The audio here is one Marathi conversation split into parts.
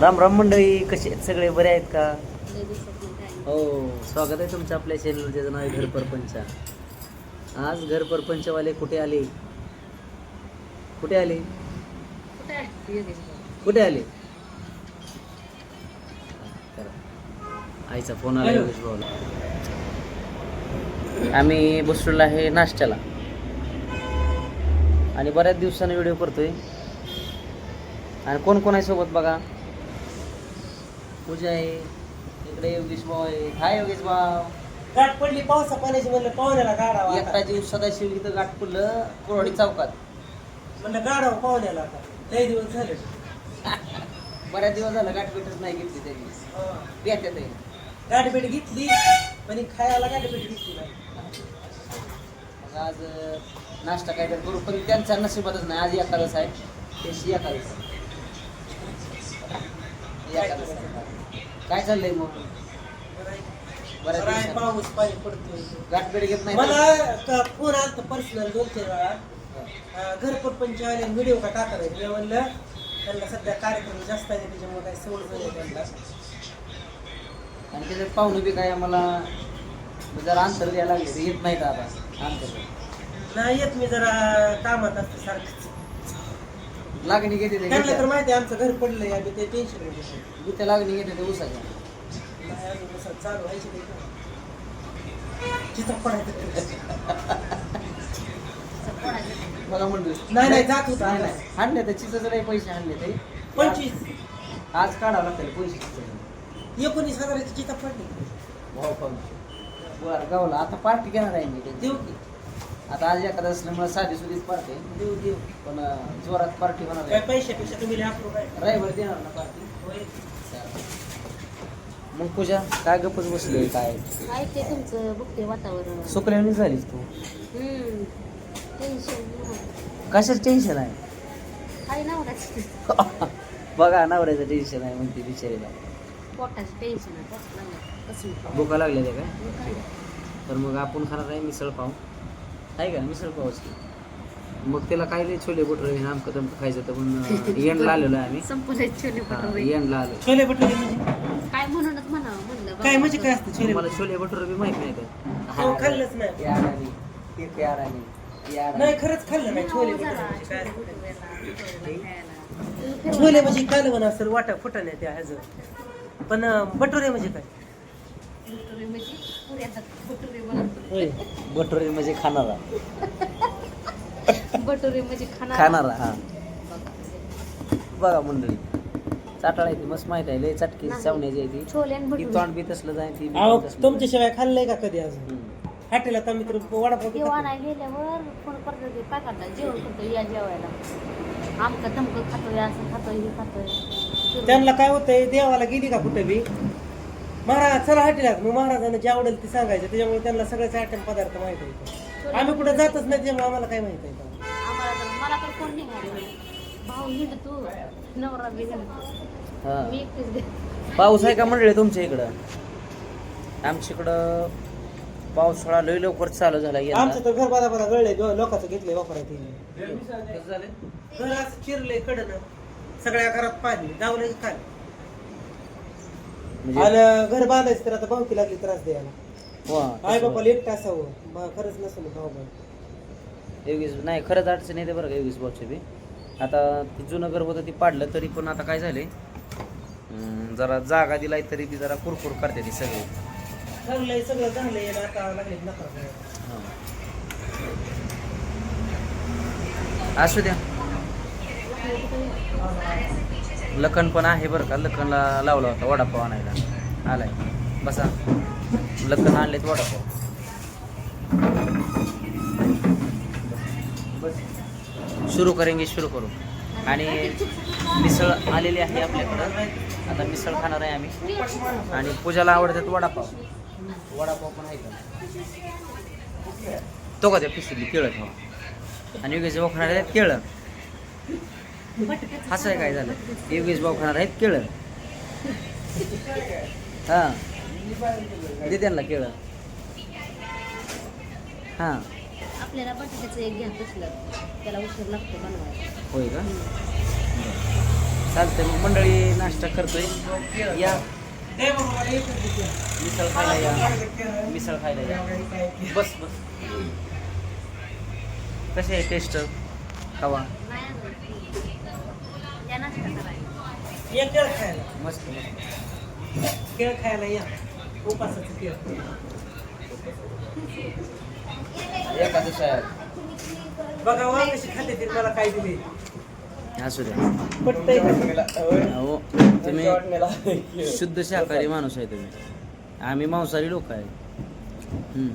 राम राम मंडळी कसे आहेत? सगळे बरे आहेत का. हो स्वागत आहे तुमचं आपल्या चॅनल त्याचं नाव आहे घर परपंच. आज घर परपंचवाले कुठे आले? कुठे आले? कुठे आले. आईचा फोन आला योगेश भाऊला. आम्ही बसलेलो आहे नाश्त्याला. आणि बऱ्याच दिवसाने व्हिडिओ करतोय. आणि कोण कोण आहे सोबत बघा? पूजा आहे इकडे योगेश भाऊ आहे. हाय योगेश भाऊ. गाठ पडली पावसा पाण्याची म्हणलं पाहुण्याला गाडावा एकटा जीव सदाशिव इथं गाठ पडलं कोरडी चौकात. म्हणलं गाडावा पाहुण्याला आता. लय दिवस झाले. बऱ्याच दिवस झालं गाठ भेटच नाही घेतली त्यांनी. भेटत आहे गाठ भेट घेतली पण ही खायला गाठ भेट घेतली नाही. मग आज अं, नाश्ता काय तर करू पण त्यांचा नशिबातच नाही. आज एखादच आहे. त्याची एखादच एखादच आहे. काय चाललंय मग? बऱ्याच जरा दिवसांनी. पाऊस पाणी पडतोय. गाठ भेट घेत नाही मला फोन आलता पर्सनल दोन चार वेळा. अं, घर परपंच आले व्हिडिओ का आहे मी म्हणलं त्यांना सध्या कार्यक्रम जास्त आहे त्याच्यामुळे काही सवड नाही त्यांना. आणि त्याच्यात पाहुणे बी काय आम्हाला जरा अंतर द्यायला लागले ते येत नाहीत आता. अंतर. नाही येत मी जरा कामात असते सारखं लागणी घेते ते त्यांना तर. माहिती आहे आमचं घर पडलंय आम्ही ते टेन्शन आहे. गुत्या लागणी घेते ते उसाच्या नाही अजून असं चालू व्हायची नाही का? पडायचं नाही. बघा म्हणलं नाही, नाही, जात होता, नाही, नाही. नाही. हाणले तर चिचचं लय पैसे हाणले ते पंचवीस आज काढावं लागतं पैसे चिचचं. एकोणीस हजाराची चिता पडली भाऊ पण बरं गावला आता पार्टी घेणार आहे मी त्यांची. देऊ की आता आज एखादा असल्यामुळे साधी सुधीच पार्टी आहे. देऊ देऊ. पण अं, जोरात पार्टी होणार काय आहे पैशापेक्षा तुम्ही काय रविवार देणार ना पार्टी होय. मग पूजा काय गप्पच बसली काय? काय ते तुमचं बघते वातावरण. सुकल्याने झालीस तू. हम्म. टेन्शन नाही. कशाच टेन्शन आहे? काय नवराच बघा नवऱ्याचं टेन्शन आहे म्हणते बिचारीला. पोटाचं टेन्शन आहे पोट लागलं कसं? भुका लागल्या ते काय? काय? तर मग आपण खाणार आहे मिसळ पाव. आहे का? मिसळ पावच की मग त्याला काय लय छोले भटुरे आमकं तमकं खायचं तर पण एंडला आलेलो आहे आम्ही. संपलंय छोले हा, भटुरे. एंडला आलो छोले भटुरे म्हणजे? काय म्हणूनच म्हणावं म्हणलं काय म्हणजे काय असतं छोले मला भटुरे? छोले भटुरे बी माहीत नाही का हो, खाल्लंच नाही. ते ते अडाणी. नाही खरंच खाल्लं नाही. छोले भटुरे जरा म्हणजे काय छोले असतं? म्हणजे कालवण असेल वाटा फुटाने त्या ह्याचं पण अं, भटुरे म्हणजे काय? भटुरे म्हणजे. होय, भटुरे म्हणजे खाणारा भटुरे म्हणजे खाणार खाणारा हा बघा मंडळी चाटाळ आहे ती मस्त माहीत आहे लय चटकी नाही. चावण्याची आहे ती छोले आणि ती भटुरे तोंड बी तसलं जाय ती बी अहो तसलं तुमच्याशिवाय खाल्लंय का कधी अजून. हम्म. हॉटेलात आम्ही तर वडापाव बी खातो. नाही गेल्यावर फोन करतो ते काय करता जेवण करतो या जेवायला आमकं तमकं खातोय असं खातोय हे खातोय त्यांना काय होतंय देवाला गेली का कुठे बी महाराज चला हॉटेलात. मग महाराजांना जे आवडेल ते सांगायचं. त्याच्यामुळे त्यांना सगळ्याचे आयटम पदार्थ माहीत आहे आम्ही कुठे जातच नाही त्यामुळे आम्हाला काय माहीत आहे आम्हाला तर मला तर कोण नाही माहिती. भाऊ हिंड तू. नवरा बी हिंड हा. मी एकटीच गे- पाऊस आहे का मंडळी तुमच्या इकडं? आमच्या इकडं पावसाळा लय लवकर चालू झाला यंदा. आमचं तर घर बाधा बाधा गळले लोकांचं घेतलंय वापरायचं कसं? घर असं चिरलंय कडनं. सगळ्या घरात पाणी गावलं काय म्हणजे आणि घर बांधायचं तर आता भावकी लागली त्रास द्यायला. वा, आई तसं बापाला एकटं असावं. बा- खरंच नसेल भाऊ योगेश नाही खरंच अडचण येते बरं का योगेश भाऊचे बी. आता ते जुनं घर होतं ते पाडलं तरी पण आता काय झाले जरा जागा दिलाय तरी बी जरा कुरकुर करते ती सगळी. ठरलंय सगळं झालंय आणि आता लागले हा. असू द्या. लखन पण आहे बरं का. लखनला लावला होता वडापाव आणायला. आलाय. बसा. लखन आणलेत वडापाव. सुरू करेंगे सुरू करू. आणि मिसळ आलेली आहे आपल्याकडं. आता मिसळ खाणार आहे आम्ही. आणि पूजाला आवडतात वडापाव. वडापाव पण आहे का तो का त्या पिसली केळं खावा. आणि योगेश जे खाणार आहेत केळं. असं आहे काय झालं? योगेश भाऊ खाणार आहेत केळं. हां. दे त्यांना केळं. हां. आपल्याला बटाट्याचं एक घ्या तसलं. त्याला उशीर लागतो बनवायला. होय का? चालतंय मग. मंडळी नाश्ता करतोय. या. मिसळ खायला या. मिसळ खायला या. बस बस. कशी आहे टेस्ट अजून. या केळ खायला. मस्त केळ खायला या. उपासाचं केळ. एकादश आहे बघा वा कशी खाते ते मला काय दिले? असू द्या. पटतंय का? अहो तुम्ही शुद्ध शाकाहारी माणूस आहे तुम्ही. आम्ही मांसाहारी लोक आहे. हम्म.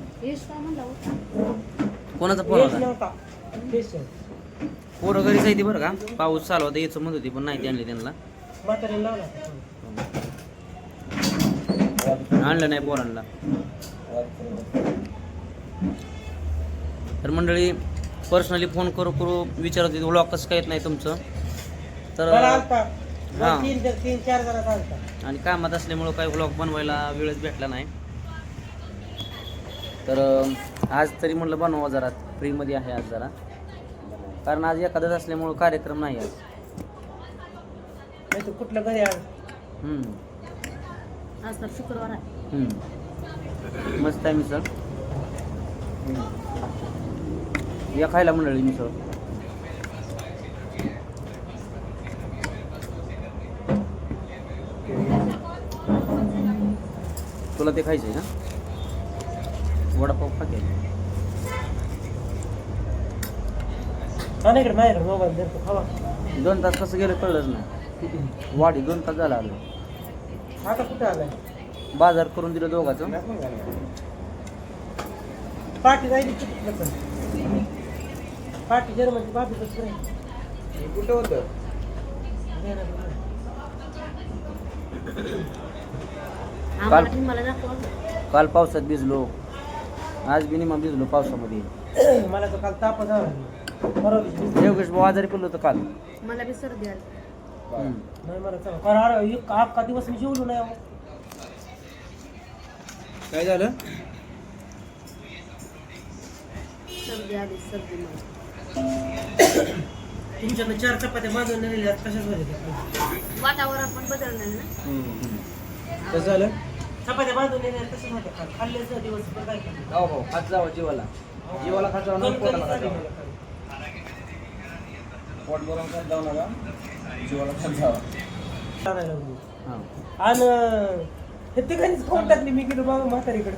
कोणाचा फोन यश होता? नव्हता. पोरं घरीच आहे ती बरं का? पाऊस चालू होता यायचं म्हणत होती पण नाही आणली त्यांना. आणलं नाही पोरांना. तर मंडळी पर्सनली फोन करू करू विचारत होती व्लॉग कसं काय येत नाही तुमचं? तर हा. आणि कामात असल्यामुळं काही व्लॉग बनवायला वेळच भेटला नाही. तर आज तरी म्हटलं बनवा जरा फ्रीमध्ये आहे आज जरा. कारण आज एखादंच असल्यामुळं कार्यक्रम नाही आज. नाही तर कुठलं घरी हम्म, आज तर शुक्रवार आहे. हम्म. मस्त आहे मिसळ. हम्म. या खायला मंडळी मिसळ. तुला ते खायचं आहे ना वडापाव खा की. नाही इकडे माझ्याकडे मोबाईल देतो खावा. दोन तास कसं गेलं कळलंच नाही. वाढी दोन तास झाला आलो. आता कुठे आलाय? बाजार करून दिलं दोघाचं. पाठी जायची पाठी जर्मनची बाबी कसं नाही. कुठं होतं? दाखवा. काल पावसात भिजलो. आज बी निमा भिजलो पावसामध्ये. मला तर काल ताप झाला परवा दिवशी योगेश भाऊ आजारी पडलो होतं काल. मला बी सर्दी आली. नाही मला चला. कारण एक अख्खा दिवस मी जेवलो नाही अहो. काय झालं? सर्दी आली सर्दी मला. चार चपात्या नेलेल्या आहेत, कशाच वातावरण पण बदललं ना. कसं झालं? चपात्या बांधून आहेत. खाल्लेच नाही दिवस पण काय खाल्लं? जाऊ भाऊ खात जावं जीवाला. जीवाला खात जावं पोटाला जावं. पोट भरून खात जाऊ नका. जीवाला खात जावा. हां. आणि हे तिघांनीच खाऊन टाकली मी गेलो बाबा म्हातारीकडे.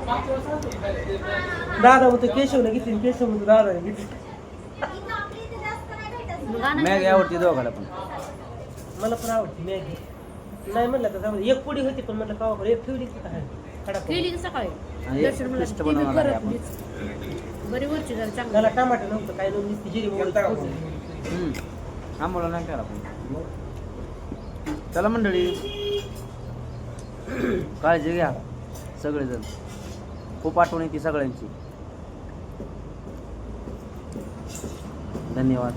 होता. दादा म्हणतो केशवला घेतली केशव म्हणतो दादाने घेतली. मग आवडते दोघाला पण. मला पण आवडते मॅगी. नाही म्हणलं तर. एक पुडी होती पण म्हणलं कावा एक ठेवली की काय? खडा केली सकाळी. दर्शन ती बी करत. बरी वरची जरा चांगली. त्याला टमाटर नव्हतं काय जिरी मोहरी. हम्म. आम्हाला नाही करा आपण. चला मंडळी. काळजी घ्या सगळेजण. खूप आठवण येते सगळ्यांची. धन्यवाद.